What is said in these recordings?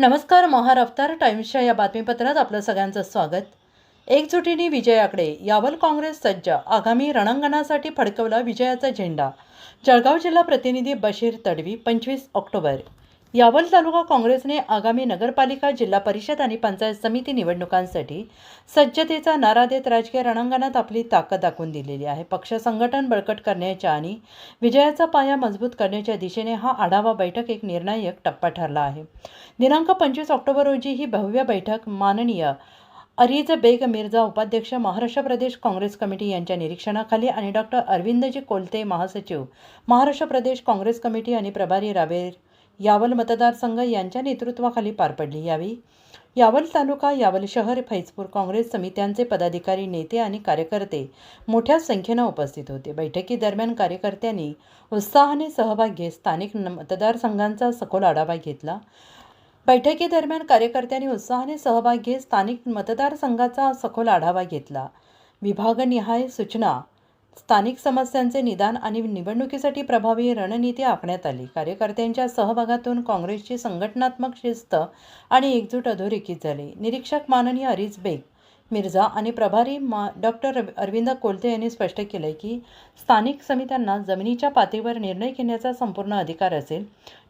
नमस्कार महाराफ्तार टाईम्सच्या या बातमीपत्रात आपलं सगळ्यांचं स्वागत. एकजुटीने विजयाकडे यावल काँग्रेस सज्ज आगामी रणांगणासाठी फडकवला विजयाचा झेंडा. जळगाव जिल्हा प्रतिनिधी बशीर तडवी पंचवीस ऑक्टोबर. यावल तालुका काँग्रेसने आगामी नगरपालिका जिल्हा परिषद आणि पंचायत समिती निवडणुकांसाठी सज्जतेचा नारा देत राजकीय रणांगणात आपली ताकद दाखवून दिलेली आहे. पक्ष संघटन बळकट करण्याच्या आणि विजयाचा पाया मजबूत करण्याच्या दिशेने हा आढावा बैठक एक निर्णायक टप्पा ठरला आहे. दिनांक पंचवीस ऑक्टोबर रोजी ही भव्य बैठक माननीय अरिज बेग मिर्झा उपाध्यक्ष महाराष्ट्र प्रदेश काँग्रेस कमिटी यांच्या निरीक्षणाखाली आणि डॉक्टर अरविंदजी कोलते महासचिव महाराष्ट्र प्रदेश काँग्रेस कमिटी आणि प्रभारी रावेर यावल मतदारसंघ यांच्या नेतृत्वाखाली पार पडली यावेळी यावल तालुका यावल शहर फैजपूर काँग्रेस समित्यांचे पदाधिकारी नेते आणि कार्यकर्ते मोठ्या संख्येनं उपस्थित होते. बैठकीदरम्यान कार्यकर्त्यांनी उत्साहाने सहभाग घेत स्थानिक मतदारसंघांचा सखोल आढावा घेतला. बैठकीदरम्यान कार्यकर्त्यांनी उत्साहाने सहभाग घेत स्थानिक मतदारसंघाचा सखोल आढावा घेतला. विभागनिहाय सूचना स्थानिक समस्यांचे निदान आणि निवडणुकीसाठी प्रभावी रणनीती आखण्यात आली. कार्यकर्त्यांच्या सहभागातून काँग्रेसची संघटनात्मक शिस्त आणि एकजूट अधोरेखित झाली. निरीक्षक माननीय अरिज बेग मिर्झा आणि प्रभारी मा डॉक्टर अरविंद कोलते यांनी स्पष्ट केलं की स्थानिक समित्यांना जमिनीच्या पातळीवर निर्णय घेण्याचा संपूर्ण अधिकार असेल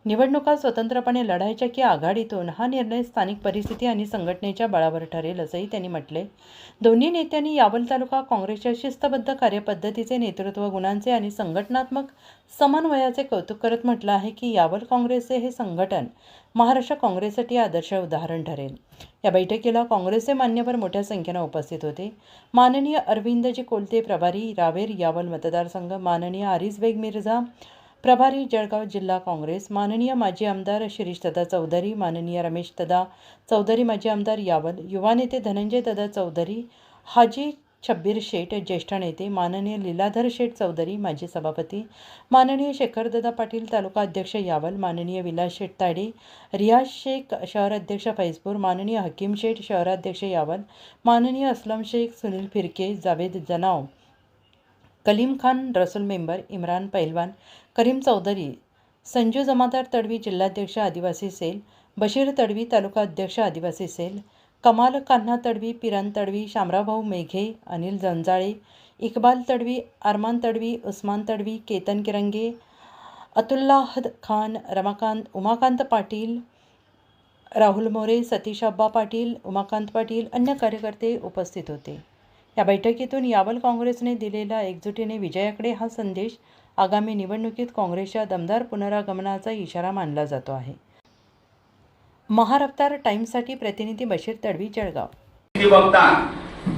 निवडणुका स्वतंत्रपणे लढायच्या की आघाडीतून हा निर्णय स्थानिक परिस्थिती आणि संघटनेच्या बळावर ठरेल असंही त्यांनी म्हटले. दोन्ही नेत्यांनी यावल तालुका काँग्रेसच्या शिस्तबद्ध कार्यपद्धतीचे नेतृत्व गुणांचे आणि संघटनात्मक समन्वयाचे कौतुक करत म्हटलं आहे की यावल काँग्रेसचे हे संघटन महाराष्ट्र काँग्रेससाठी आदर्श उदाहरण ठरेल. या बैठकीला काँग्रेसचे मान्यवर मोठ्या संख्येनं उपस्थित होते. माननीय अरविंदजी कोलते प्रभारी रावेर यावल मतदारसंघ माननीय आरिज बेग मिर्झा प्रभारी जळगाव जिल्हा काँग्रेस. माननीय माजी आमदार शिरीष दादा चौधरी माननीय रमेश दादा चौधरी माजी आमदार यावल युवा नेते धनंजय दादा चौधरी हाजी छब्बीर शेठ ज्येष्ठ नेते माननीय लीलाधर शेठ चौधरी माजी सभापती माननीय शेखरदादा पाटील तालुका अध्यक्ष यावल माननीय विलास शेठ ताडे रियाज शेख शहराध्यक्ष फैजपूर माननीय हकीम शेठ शहराध्यक्ष यावल माननीय असलम शेख सुनील फिरके जावेद जनाव कलीम खान रसूल मेंबर इम्रान पैलवान करीम चौधरी संजू जमादार तडवी जिल्हाध्यक्ष आदिवासी सेल बशीर तडवी तालुका अध्यक्ष आदिवासी सेल कमाल कान्हा तडवी पिरान तडवी शामराभाऊ मेघे अनिल जंजाळे इक्बाल तडवी अरमान तडवी उस्मान तडवी केतन किरंगे अतुल्लाहद खान रमाकांत उमाकांत पाटील राहुल मोरे सतीश अब्बा पाटील उमाकांत पाटील अन्य कार्यकर्ते उपस्थित होते. या बैठकीतून यावल काँग्रेसने दिलेला एकजुटीने विजयाकडे हा संदेश आगामी निवडणुकीत काँग्रेसच्या दमदार पुनरागमनाचा इशारा मानला जातो आहे. महारफ्तार टाइम्ससाठी प्रतिनिधी बशीर तडवी जळगाव. बघता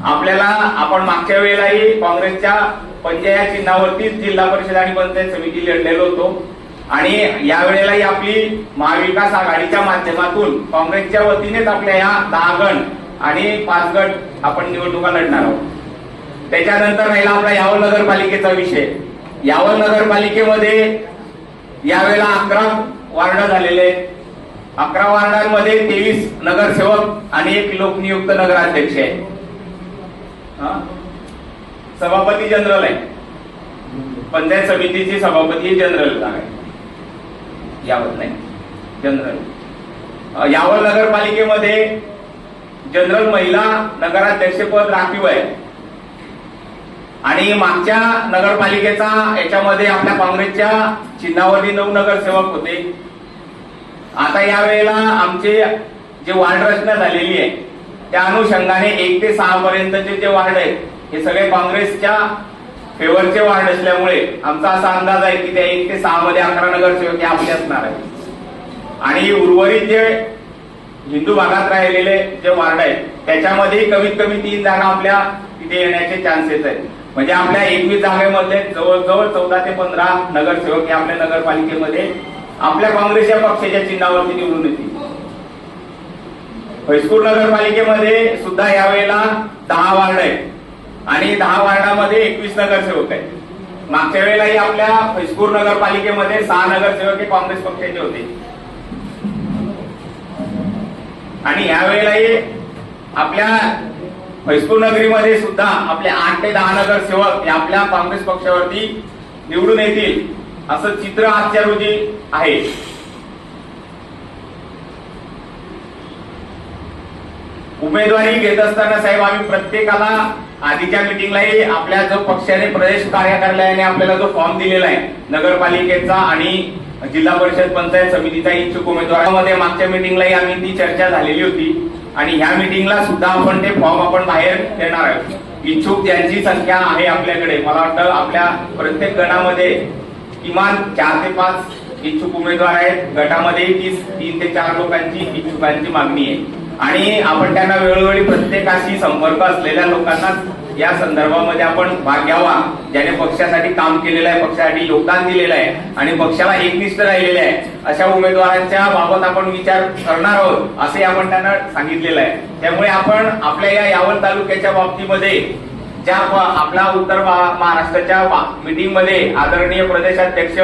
आपल्याला आपण मागच्या वेळेलाही काँग्रेसच्या पंचायत चिन्हावरतीच जिल्हा परिषद आणि पंचायत समिती लढलेलो होतो. आणि यावेळेलाही आपली महाविकास आघाडीच्या माध्यमातून काँग्रेसच्या वतीनेच आपल्या या दहा गण आणि पाच गट आपण निवडणुका लढणार आहोत. त्याच्यानंतर राहिला आपला यावल नगरपालिकेचा विषय. यावल नगरपालिकेमध्ये यावेळेला अकरा वार्ड झालेले अकरा वार्डांमध्ये तेवीस नगरसेवक आणि एक लोकनियुक्त नगराध्यक्ष आहे सभापती जनरल आहे पंचायत समितीची सभापती जनरल आहे यावत नाही. जनरल. यावल नगरपालिकेमध्ये जनरल महिला नगराध्यक्षपद राखीव आहे. आणि मागच्या नगरपालिकेचा याच्यामध्ये आपल्या काँग्रेसच्या चिन्हावरती नऊ नगरसेवक होते. आता यावेळेला आमचे जे वार्ड रचना झालेली आहे त्या अनुषंगाने एक ते सहा पर्यंतचे जे वार्ड आहेत हे सगळे काँग्रेसच्या फेवरचे वार्ड असल्यामुळे आमचा असा अंदाज आहे की त्या एक ते सहा मध्ये अकरा नगरसेवक हे आपले असणार आहे आणि उर्वरित जे हिंदू भागात राहिलेले जे वार्ड आहेत त्याच्यामध्ये कमीत कमी तीन जागा आपल्या तिथे येण्याचे चान्सेस आहेत. म्हणजे आपल्या एकवीस जागेमध्ये जवळजवळ चौदा ते पंधरा नगरसेवक हे आपल्या नगरपालिकेमध्ये आपल्या काँग्रेसच्या पक्षाच्या चिन्हावरती निवडून येतील. फैजपूर नगरपालिकेमध्ये सुद्धा यावेळेला दहा वार्ड आहेत. आणि दहा वार्डामध्ये एकवीस नगरसेवक आहेत. मागच्या वेळेलाही आपल्या फैसपूर नगरपालिकेमध्ये सहा नगरसेवक हे काँग्रेस पक्षाचे होते. आणि यावेळेलाही आपल्या म्हैसूर नगरीमध्ये सुद्धा आपले आठ ते दहा नगरसेवक हे आपल्या काँग्रेस पक्षावरती निवडून येतील असं चित्र आजच्या रोजी आहे. उमेदवारी घेत असताना साहेब आम्ही प्रत्येकाला आधीच्या मिटिंगलाही आपल्या जो पक्षाने प्रदेश कार्यालयाने आपल्याला जो फॉर्म दिलेला आहे नगरपालिकेचा आणि जिल्हा परिषद पंचायत समितीचा इच्छुक उमेदवारामध्ये मागच्या मिटिंगलाही आम्ही ती चर्चा झालेली होती. आणि ह्या मिटिंगला सुद्धा आपण ते फॉर्म आपण बाहेर देणार आहोत. इच्छुक ज्यांची संख्या आहे आपल्याकडे मला वाटतं आपल्या प्रत्येक गणामध्ये किमान चार ते पाच इच्छुक उमेदवार आहेत. गटामध्ये तीस तीन ते चार लोकांची इच्छुकांची मागणी आहे. आणि आपण त्यांना वेळोवेळी प्रत्येकाशी संपर्क असलेल्या लोकांना या संदर्भामध्ये आपण भाग घ्यावा. ज्याने पक्षासाठी काम केलेलं आहे पक्षासाठी योगदान दिलेलं आहे आणि पक्षाला एकनिष्ठ राहिलेले आहे. अशा उमेदवारांच्या बाबत आपण विचार करणार आहोत असे आपण त्यांना सांगितलेलं आहे. त्यामुळे आपण आपल्या या यावल तालुक्याच्या बाबतीमध्ये ज्या आपला आपल्या उत्तर महाराष्ट्राच्या मिटिंगमध्ये आदरणीय प्रदेशाध्यक्ष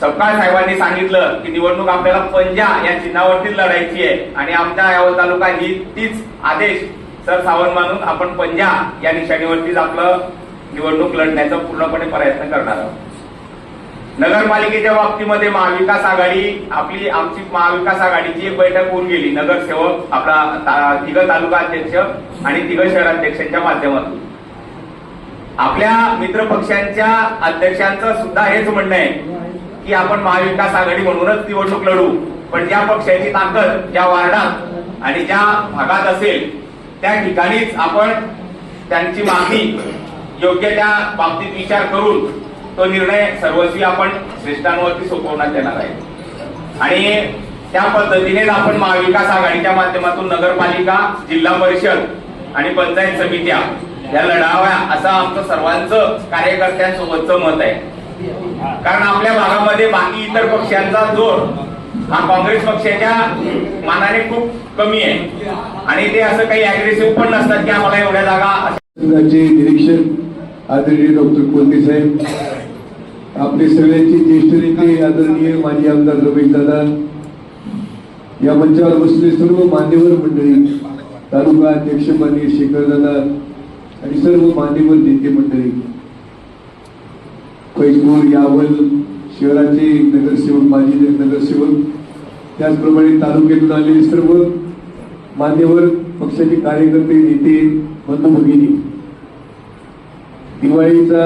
सपकाळ साहेबांनी सांगितलं की निवडणूक आपल्याला पंजा या चिन्हावरती लढायची आहे आणि आमच्या यावल तालुका ही तीच आदेश सर सावंत मानून आपण पंजा या निशाणीवरतीच आपलं निवडणूक लढण्याचा पूर्णपणे प्रयत्न करणार आहोत. नगरपालिकेच्या बाबतीमध्ये महाविकास आघाडी आपली आमची महाविकास आघाडीची एक बैठक होऊन गेली. नगरसेवक आपला तिघ तालुका अध्यक्ष आणि तिघ शहराध्यक्षांच्या माध्यमातून. आपल्या मित्र पक्षांच्या अध्यक्षांचं सुद्धा हेच म्हणणं आहे की आपण महाविकास आघाडी म्हणूनच निवडणूक लढू. पण ज्या पक्षाची ताकद ज्या वार्डात आणि ज्या भागात असेल त्या ठिकाणीच आपण त्यांची मागणी योग्य त्या बाबतीत विचार करून तो निर्णय सर्वस्वी आपण श्रेष्ठांवरती सोपवण्यात येणार आहे. आणि त्या पद्धतीनेच आपण महाविकास आघाडीच्या माध्यमातून नगरपालिका जिल्हा परिषद आणि पंचायत समित्या या लढाव्या असं आमचं सर्वांचं कार्यकर्त्यांसोबतचं मत आहे. कारण आपल्या भागामध्ये बाकी इतर पक्षांचा जोर हा काँग्रेस पक्षाच्या मानाने खूप कमी आहे. आणि ते असं काही अग्रेसिव्ह पण नसतात की आम्हाला एवढ्या जागा संघाचे निरीक्षक आदरणीय डॉक्टर कोलते साहेब आपले सगळ्यांचे ज्येष्ठ नेते आदरणीय माजी आमदार रमेश दादा या मंचावर बसले सर्व मान्यवर मंडळी तालुका अध्यक्ष माननीय शेखर दादा आणि सर्व मान्यवर नेते मंडळी फैजपूर यावल शहराचे नगरसेवक माजी नगरसेवक त्याचप्रमाणे तालुक्यातून आलेले सर्व मान्यवर पक्षाचे कार्यकर्ते नेते बंधू भगिनी दिवाळीचा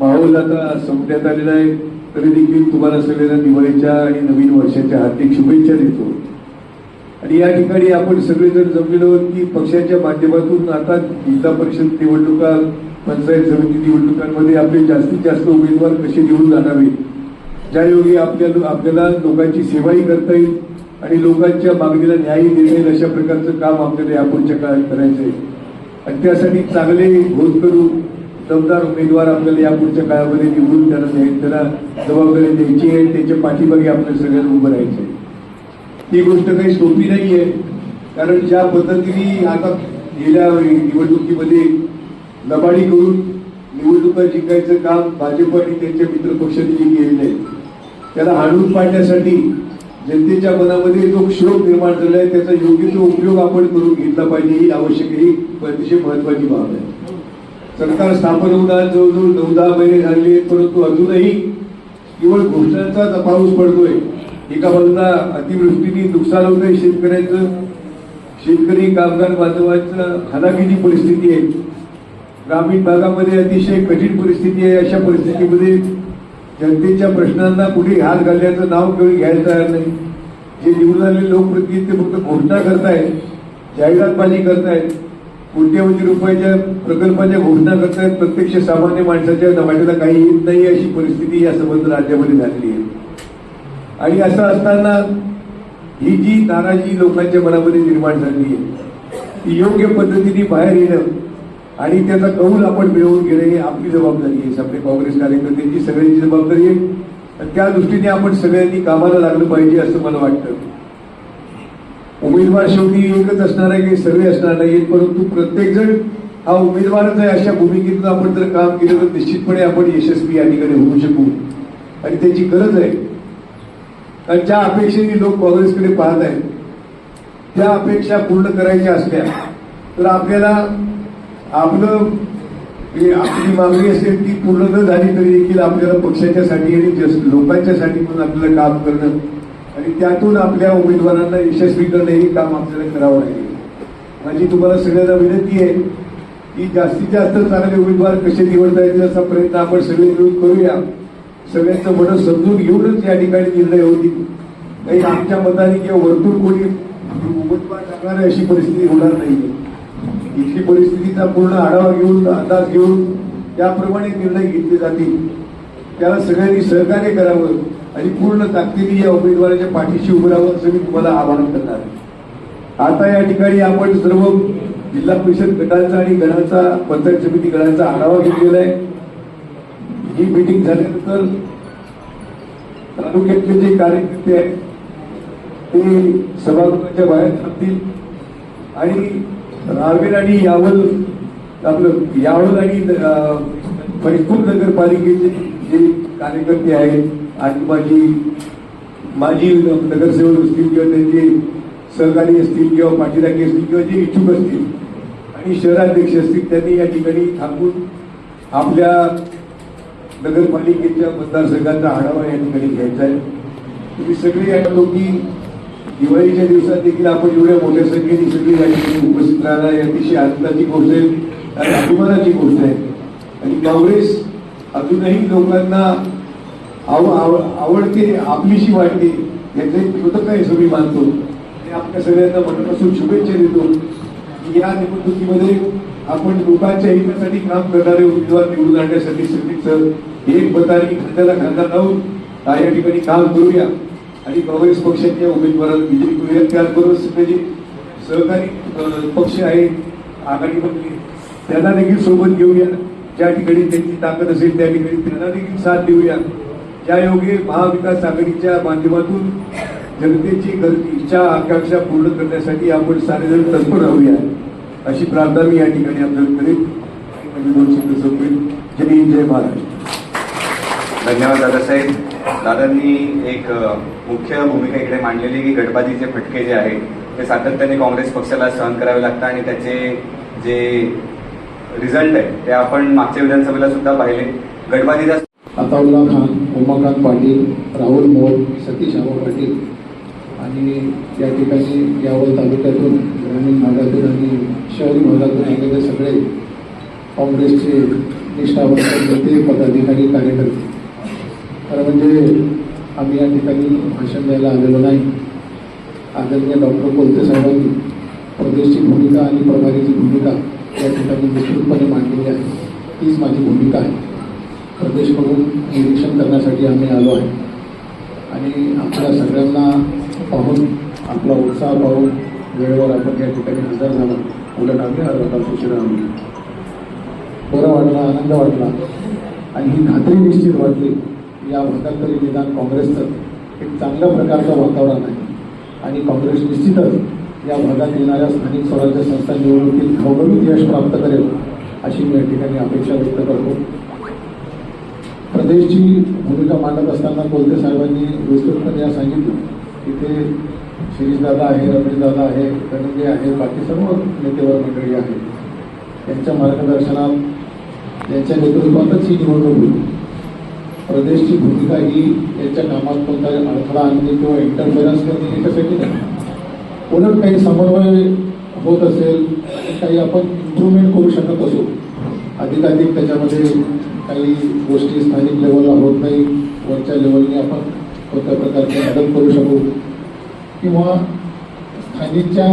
माहोल आता संपण्यात आलेला आहे. तरी देखील तुम्हाला सगळ्यांना दिवाळीच्या आणि नवीन वर्षाच्या हार्दिक शुभेच्छा देतो. आणि या ठिकाणी आपण सगळेजण जमलेलो आहोत की पक्षाच्या माध्यमातून आता जिल्हा परिषद निवडणुका पंचायत समिती निवडणुकांमध्ये आपले जास्तीत जास्त उमेदवार कसे निवडून आणावे? ज्यायोगे आपल्या आपल्याला लोकांची सेवाही करता येईल आणि लोकांच्या मागणीला न्यायही देता येईल अशा प्रकारचं काम आपल्याला यापुढच्या काळात करायचं आहे आणि त्यासाठी चांगले करू दमदार उमेदवार आपल्याला यापुढच्या काळामध्ये निवडून त्यांना त्याला त्यांना जबाबदारी द्यायची आहे त्याच्या पाठीमागे आपल्या सगळ्यांना उभं राहायचं आहे ती गोष्ट काही सोपी नाहीये कारण ज्या पद्धतीने आता गेल्या निवडणुकीमध्ये लबाडी करून निवडणुका जिंकायचं काम भाजप आणि त्यांच्या मित्रपक्षांनी केलेलं आहे. त्याला हाणून पाडण्यासाठी जनतेच्या मनामध्ये जो क्षोभ निर्माण झाला आहे त्याचा योग्य तो उपयोग आपण करून घेतला पाहिजे ही आवश्यक ही अतिशय महत्वाची बाब आहे. सरकार स्थापन होऊन जवळजवळ नऊ दहा महिने झाले आहेत, परंतु अजूनही केवळ घोषणांचाच पाऊस पडतोय. एका बाजूला अतिवृष्टीने नुकसान होत आहे शेतकऱ्यांचं शेतकरी कामगार बांधवांचं हालाकीची परिस्थिती आहे. ग्रामीण भागामध्ये अतिशय कठीण परिस्थिती आहे अशा परिस्थितीमध्ये जनतेच्या प्रश्नांना कुठे हात घालण्याचं नाव केवळ घ्यायला तयार नाही. जे निवडून आलेले लोकप्रतिनिधी ते फक्त घोषणा करतायत जाहिरातबाजी करतायत कोट्यवधी रुपयाच्या प्रकल्पाच्या घोषणा करतायत प्रत्यक्ष सामान्य माणसाच्या वाटेला काही येत नाही अशी परिस्थिती या संबंध राज्यामध्ये झालेली आहे. आणि असं असताना ही जी नाराजी लोकांच्या मनामध्ये निर्माण झाली आहे ती योग्य पद्धतीने बाहेर येणं आणि त्याचा कौल आपण मिळवून घेणं ही आपली जबाबदारी आहे. आपले काँग्रेस कार्यकर्त्यांची सगळ्यांची जबाबदारी आहे आणि त्या दृष्टीने आपण सगळ्यांनी कामाला लागलं पाहिजे असं मला वाटतं. उमेदवार शेवटी एकच असणार आहे की सगळे असणार नाहीत परंतु प्रत्येकजण हा उमेदवारच आहे अशा भूमिकेतून आपण जर काम केलं तर निश्चितपणे आपण यशस्वी या ठिकाणी होऊ शकू. आणि त्याची गरज आहे. कारण ज्या अपेक्षेने लोक काँग्रेसकडे पाहत आहेत त्या अपेक्षा पूर्ण करायच्या असल्या तर आपल्याला आपलं आपली मागणी असेल ती पूर्ण न झाली तरी देखील आपल्याला पक्षाच्यासाठी आणि जस- लोकांच्यासाठी पण आपल्याला काम करणं आणि त्यातून आपल्या उमेदवारांना यशस्वी करणं हे काम आपल्याला करावं लागेल. माझी तुम्हाला सगळ्यांना विनंती आहे की जास्तीत जास्त चांगले उमेदवार कसे निवडता येतील असा प्रयत्न आपण सगळे मिळून करूया. सगळ्यांचं मन समजून घेऊनच या ठिकाणी निर्णय होतील. काही आमच्या मताने किंवा वर्तुळ कोणी उमेदवार टाकणार अशी परिस्थिती होणार नाही इथली परिस्थितीचा पूर्ण आढावा घेऊन अंदाज घेऊन त्याप्रमाणे निर्णय घेतले जातील. त्याला सगळ्यांनी सहकार्य करावं आणि पूर्ण ताकदीने या उमेदवाराच्या पाठीशी उभं राहावं असं मी तुम्हाला आवाहन करणार आहे. आता या ठिकाणी आपण सर्व जिल्हा परिषद गटांचा आणि गणाचा पंचायत समिती गणाचा आढावा घेतलेला आहे. ही मीटिंग झाल्यानंतर तालुक्यातले जे कार्यकर्ते आहेत ते सभागृहाच्या बाहेर थांबतील आणि रावेर आणि यावल आपलं यावल आणि अं, फैजपूर नगरपालिकेचे जे कार्यकर्ते आहेत आणि माझी माजी नगरसेवक असतील किंवा त्यांचे सहकारी असतील किंवा पाठीराखी असतील किंवा जे इच्छुक असतील आणि शहराध्यक्ष असतील त्यांनी या ठिकाणी थांबून आपल्या नगरपालिकेच्या मतदारसंघाचा आढावा या ठिकाणी घ्यायचा आहे. तुम्ही सगळे या लोकी दिवाळीच्या दिवसात देखील आपण एवढ्या मोठ्या संख्येने सगळी या ठिकाणी उपस्थित राहणार ही अतिशय आनंदाची गोष्ट आहे. आणि अभिमानाची गोष्ट आहे. आणि काँग्रेस अजूनही लोकांना आव आव- आवडते आपलीशी वाटते याचं एक द्योतक आहे सगळी मानतो. आणि आपल्या सगळ्यांना मनापासून शुभेच्छा देतो. की या निवडणुकीमध्ये आपण लोकांच्या हितासाठी काम करणारे उमेदवार निवडून आणण्यासाठी सगळीच एक बतारी खांद्याला खांदा लावून या ठिकाणी काम करूया. आणि काँग्रेस पक्षाच्या उमेदवाराला विजयी करूया त्याचबरोबर सगळे जे सहकारी पक्ष आहेत आघाडीमधले त्यांना देखील सोबत घेऊया. ज्या ठिकाणी त्यांची ताकद असेल त्या ठिकाणी त्यांना देखील साथ देऊया. ज्या योगे महाविकास आघाडीच्या माध्यमातून जनतेची इच्छा आकांक्षा पूर्ण करण्यासाठी आपण सारेजण तत्पर राहूया. अशी प्रार्थना मी या ठिकाणी आपल्याला करेन. आणि माझे दोन शब्द संपेल. जय हिंद जय महाराष्ट्र. धन्यवाद दादासाहेब. दादांनी एक मुख्य भूमिका इकडे मांडलेली की गटबाजीचे फटके जे आहेत ते सातत्याने काँग्रेस पक्षाला सहन करावे लागतात आणि त्याचे जे रिझल्ट आहे ते आपण मागच्या विधानसभेला सुद्धा पाहिले. गटबाजीचा आताउल्ला खान उमाकांत पाटील राहुल मोर सतीश आबा पाटील आणि त्या ठिकाणी यावल तालुक्यातून ग्रामीण भागातून आणि शहरी भागातून आलेले सगळे काँग्रेसचे निष्ठावंत नेते पदाधिकारी कार्यकर्ते. खरं म्हणजे आम्ही या ठिकाणी भाषण द्यायला आलेलो नाही. आदरणीय डॉक्टर कोलते साहेबांनी प्रदेशची भूमिका आणि प्रभारीची भूमिका या ठिकाणी विस्तृतपणे मांडलेली आहे. तीच माझी भूमिका आहे. प्रदेशकडून निरीक्षण करण्यासाठी आम्ही आलो आहे. आणि आपल्या सगळ्यांना पाहून आपला उत्साह पाहून वेळेवर आपण या ठिकाणी हजर झाला. उलट आम्ही अर्धा तास उशिरा बरं वाटलं आनंद वाटला. आणि ही खात्री निश्चित वाटली या भागात तरी निदान काँग्रेसचं एक चांगल्या प्रकारचं वातावरण आहे. आणि काँग्रेस निश्चितच या भागात येणाऱ्या स्थानिक स्वराज्य संस्था निवडणुकीत घवघवीत यश प्राप्त करेल अशी मी या ठिकाणी अपेक्षा व्यक्त करतो. प्रदेशची भूमिका मांडत असताना कोलते साहेबांनी विस्तृतपणे या सांगितलं. की ते शिरीषदादा आहे रमेशदादा आहे धनंजय आहे बाकी सर्व नेतेवर मंडळी आहे त्यांच्या मार्गदर्शनात त्यांच्या नेतृत्वातच ही निवडणूक होईल. प्रदेशची भूमिका ही त्यांच्या कामात कोणता अडथळा आणणे किंवा इंटरफेरन्स करणे याच्यासाठी नाही उलट काही समन्वय होत असेल काही आपण इम्प्रुव्हमेंट करू शकत असू. अधिकाधिक त्याच्यामध्ये काही गोष्टी स्थानिक लेवलला होत नाही वरच्या लेवलने आपण कोणत्या प्रकारची मदत करू शकू. किंवा स्थानिकच्या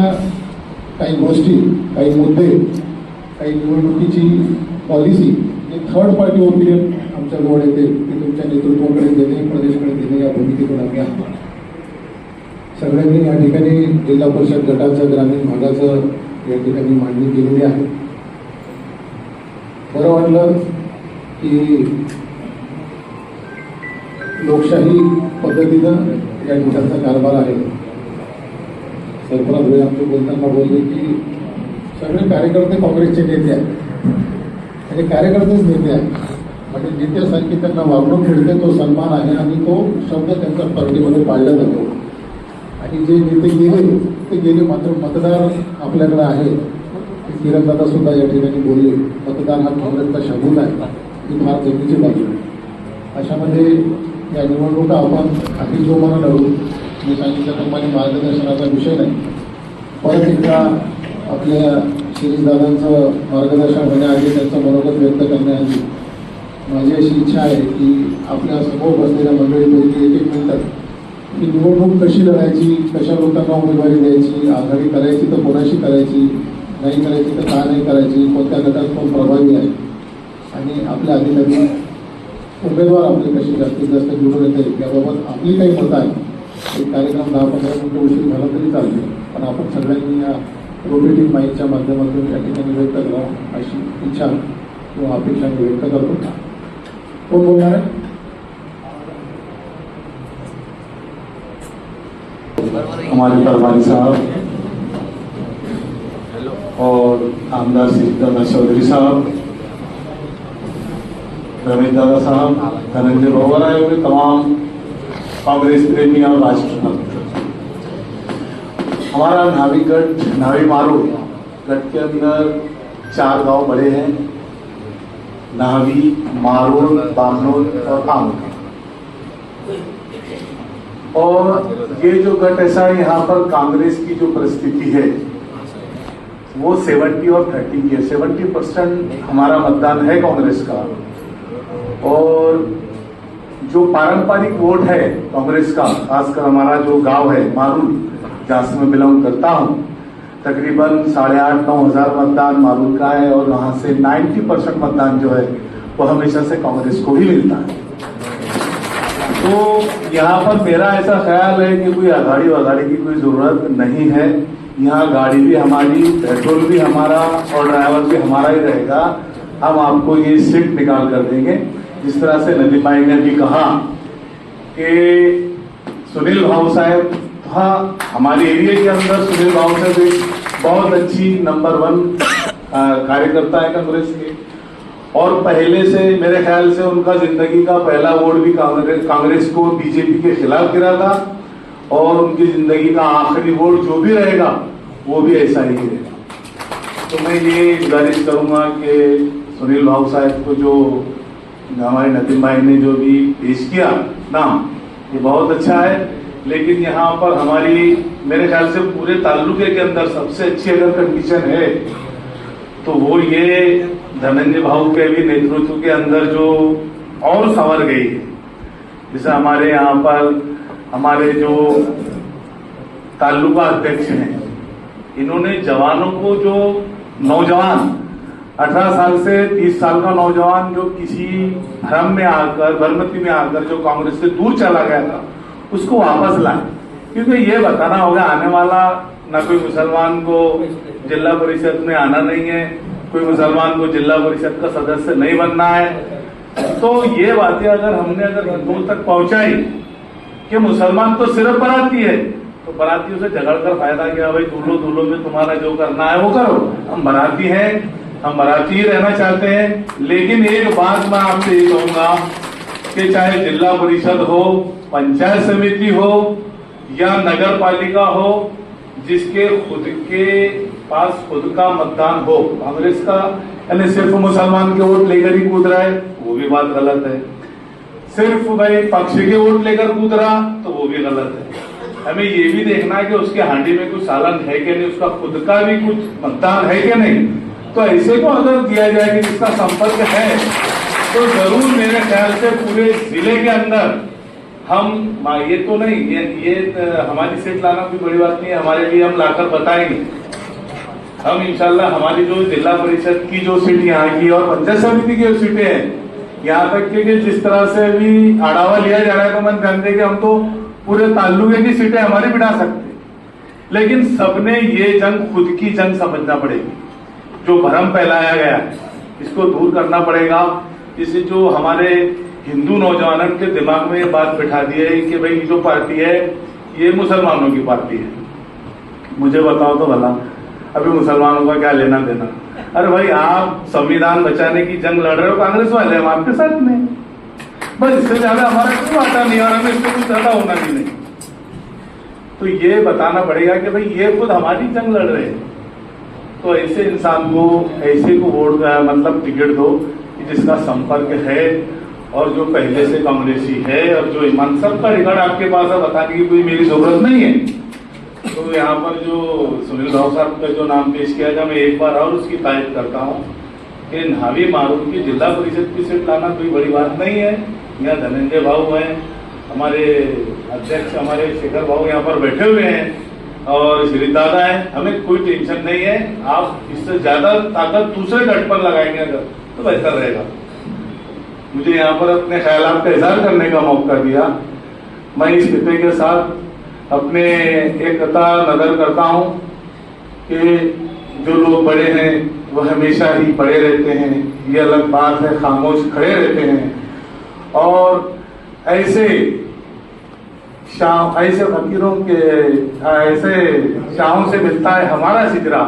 काही गोष्टी काही मुद्दे काही निवडणुकीची पॉलिसी ही थर्ड पार्टी ओपिनियन आमच्याजवळ येते. त्यांच्या तुमच्या नेतृत्वाकडे देणे प्रदेशकडे देणे या भूमिकेतून आम्ही आहोत. सगळ्यांनी या ठिकाणी जिल्हा परिषद गटाचं ग्रामीण भागाचं या ठिकाणी मांडणी केलेली आहे. बरं वाटलं की लोकशाही पद्धतीनं या ठिकाणचा कारभार आहे. सरपराज भाई आमचे बोलताना बोलले की सगळे कार्यकर्ते काँग्रेसचे नेते आहेत. आणि कार्यकर्तेच नेते आहेत. म्हणजे नेत्यासारखी त्यांना वागणूक मिळते तो सन्मान आहे आणि तो शब्द त्यांच्या पार्टीमध्ये पाळला जातो. आणि जे नेते गेले ते गेले मात्र मतदार आपल्याकडे आहे किरणदादा सुद्धा या ठिकाणी बोलले मतदार हा काँग्रेसचा शगून आहे. ही फार जमिनीची बाजू अशामध्ये या निवडणुका आपण अति जोमानं लढू. मी सांगितल्याप्रमाणे मार्गदर्शनाचा विषय नाही. परत एकदा आपल्या शिरीषदादांचं मार्गदर्शन होण्याआधी त्यांचं मनोगत व्यक्त करण्याआधी माझी अशी इच्छा आहे की आपल्यासमोर बसलेल्या मंडळीपैकी एक एक म्हणतात की निवडणूक कशी लढायची कशा लोकांना उमेदवारी द्यायची आघाडी करायची तर कोणाशी करायची नाही करायची तर का नाही करायची कोणत्या गटात कोण प्रभावी आहे? आणि आपल्या अधिकारी उमेदवार आपले कसे जास्तीत जास्त निवडून येते याबाबत आपली काही मतं आहे एक कार्यक्रम दहा पंधरा मिनटं उशीर झाला तरी चालते पण आपण सगळ्यांनी या रोटेटिंग माईकच्या माध्यमातून या ठिकाणी व्यक्त करावं अशी इच्छा किंवा अपेक्षा मी व्यक्त करतो. कोण बोलणार आहे हमारे परवानी साहब। और आमदार श्री दादा चौधरी साहब। रमेश दादा साहब धनंजय भवर आए हुए तमाम कांग्रेस प्रेमी और राष्ट्र हमारा नावी गढ़ नावी मारो गढ़ के अंदर चार गाँव बड़े हैं। नावी मारोल बामनोल और आमका और ये जो गट ऐसा है, यहाँ पर कांग्रेस की जो परिस्थिति है, वो 70 और 30 की है। 70 परसेंट हमारा मतदान है कांग्रेस का। और जो पारंपरिक वोट है कांग्रेस का, खासकर हमारा जो गाँव है मारूल जहाँ से मैं बिलोंग करता हूँ तकरीबन साढ़े आठ, नौ हज़ार मतदान मारूल का है और वहाँ से 90 परसेंट मतदान जो है, वो हमेशा से कांग्रेस को ही मिलता है। तो यहाँ पर मेरा ऐसा ख्याल है कि कोई आघाड़ी वाघाड़ी की कोई ज़रूरत नहीं है। यहाँ गाड़ी भी हमारी, पेट्रोल भी हमारा और ड्राइवर भी हमारा ही रहेगा। हम आपको ये सीट निकाल कर देंगे। जिस तरह से नदी भाई ने भी कहा कि सुनील भाऊ साहब हाँ हमारे एरिया के अंदर सुनील भाऊ साहब एक बहुत अच्छी नंबर वन कार्यकर्ता है कांग्रेस के। और पहले से मेरे ख्याल से उनका ज़िंदगी का पहला वोट भी कांग्रेस कांग्रेस को बीजेपी के खिलाफ गिरा था। और उनकी ज़िंदगी का आखिरी वोट जो भी रहेगा, वो भी ऐसा ही रहेगा। तो मैं ये गुजारिश करूँगा कि सुनील भाव साहब को जो हमारे नतीम भाई ने जो भी पेश किया, नाम, ये बहुत अच्छा है। लेकिन यहाँ पर हमारी, मेरे ख्याल से पूरे ताल्लुके के अंदर सबसे अच्छी अगर कंडीशन है तो वो ये धनंजय भाऊ के भी नेतृत्व के अंदर जो और संवर गई है। जैसे हमारे यहाँ पर हमारे जो तालुका अध्यक्ष हैं, इन्होंने जवानों को जो नौजवान 18 साल से 30 साल का नौजवान जो किसी भ्रम में आकर भ्रमति में आकर जो कांग्रेस से दूर चला गया था उसको वापस लाए क्योंकि ये बताना होगा, आने वाला ना कोई मुसलमान को जिला परिषद में आना नहीं है, कोई मुसलमान को जिला परिषद का सदस्य नहीं बनना है। तो ये बातें अगर हमने अगर हिंदुओं तक पहुंचाई कि मुसलमान तो सिर्फ़ बराती है तो बरातियों से झगड़ कर फ़ायदा क्या? भाई दूल्हो दूल्हो में तुम्हारा जो करना है वो करो। हम बराती हैं, हम बराती ही रहना चाहते हैं, लेकिन एक बात मैं आपसे ये कहूँगा कि चाहे जिला परिषद हो, पंचायत समिति हो, या नगर पालिका हो, जिसके खुद के पास खुद का मतदान हो, कांग्रेस का, यानी सिर्फ़ मुसलमान के वोट लेकर ही कूद रहा है, वो भी बात गलत है। सिर्फ़ भाई पक्ष के वोट लेकर कूद रहा तो वो भी गलत है। हमें ये भी देखना है कि उसके हांडी में कुछ सालन है कि नहीं, उसका खुद का भी कुछ मतदान है कि नहीं? तो ऐसे को अगर दिया जाए कि जिसका संपर्क है तो ज़रूर मेरे ख्याल से पूरे ज़िले के अंदर हम ये तो नहीं, ये ये हमारी सीट लाना कोई बड़ी बात नहीं है, हमारे लिए हम लाकर बताएँगे। हम इंशाल्लाह हमारी जो जिला परिषद की जो सीट यहाँ की और पंचायत समिति की जो सीटें हैं, यहाँ तक के जिस तरह से भी आढ़ावा लिया जा रहा है तो मन जानते कि हम तो पूरे ताल्लुके की सीटें हमारी बिठा सकते लेकिन सबने ये जंग खुद की जंग समझना पड़ेगी। जो भ्रम फैलाया गया, इसको दूर करना पड़ेगा। इसे जो हमारे हिंदू नौजवानों के दिमाग में ये बात बिठा दी है कि भाई जो पार्टी है, ये मुसलमानों की पार्टी है। मुझे बताओ तो भला। अभी मुसलमानों का क्या लेना देना? अरे भाई, आप संविधान बचाने की जंग लड़ रहे हो, कांग्रेस वाले हम आपके साथ में। बस इससे ज़्यादा हमारा कोई आता नहीं और हमें इससे कुछ ज़्यादा होना भी नहीं। तो ये बताना पड़ेगा कि भाई, ये खुद हमारी जंग लड़ रहे हैं। तो ऐसे इंसान को, ऐसे को वोट मतलब टिकट दो। जिसका संपर्क है और जो पहले से कांग्रेसी है और जो ईमान, सबका रिकॉर्ड आपके पास है बताने की कोई मेरी ज़रूरत नहीं है। तो यहाँ पर जो सुनील राव साहब का जो नाम पेश किया गया, मैं एक बार और उसकी तारीफ़ करता हूँ कि नावी मारूफ की जिला परिषद की सीट लाना कोई बड़ी बात नहीं है। यहाँ धनंजय भाऊ हैं, हमारे अध्यक्ष, हमारे शेखर भाऊ यहाँ पर बैठे हुए हैं और श्री दादा है। हमें कोई टेंशन नहीं है। आप इससे ज़्यादा ताकत दूसरे गढ़ पर लगाएँगे अगर। तो बेहतर रहेगा। मुझे यहाँ पर अपने ख्याल का इजहार करने का मौका दिया। मैं इस खिते के साथ अपने एक कथा नज़र करता हूँ कि जो लोग बड़े हैं वो हमेशा ही बड़े रहते हैं। ये अलग बात है, खामोश खड़े रहते हैं। और ऐसे शाह, ऐसे फकीरों के, ऐसे शाहों से मिलता है हमारा सिजरा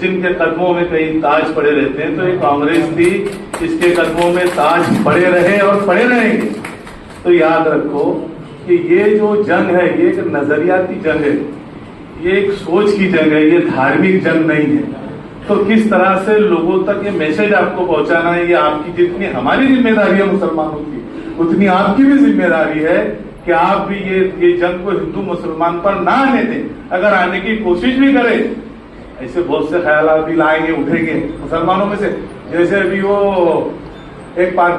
जिनके कदमों में कई ताज पड़े रहते हैं तो ये कांग्रेस थी इसके कदमों में ताज पड़े रहे और पड़े रहेंगे। तो याद रखो कि ये जो जंग है, ये एक नजरियाती जंग है। ये एक सोच की जंग है, ये धार्मिक जंग नहीं है। तो किस तरह से लोगों तक ये मैसेज आपको पहुंचाना है, ये आपकी जितनी हमारी ज़िम्मेदारी है मुसलमानों की, उतनी आपकी भी ज़िम्मेदारी है कि आप भी ये ये जंग को हिंदू मुसलमान पर ना आने दें। अगर आने की कोशिश भी करें ऐसे बहुत से ख्याल भी लाएंगे उठेंगे। मुसलमानों में से जैसे अभी वो एक पार्टी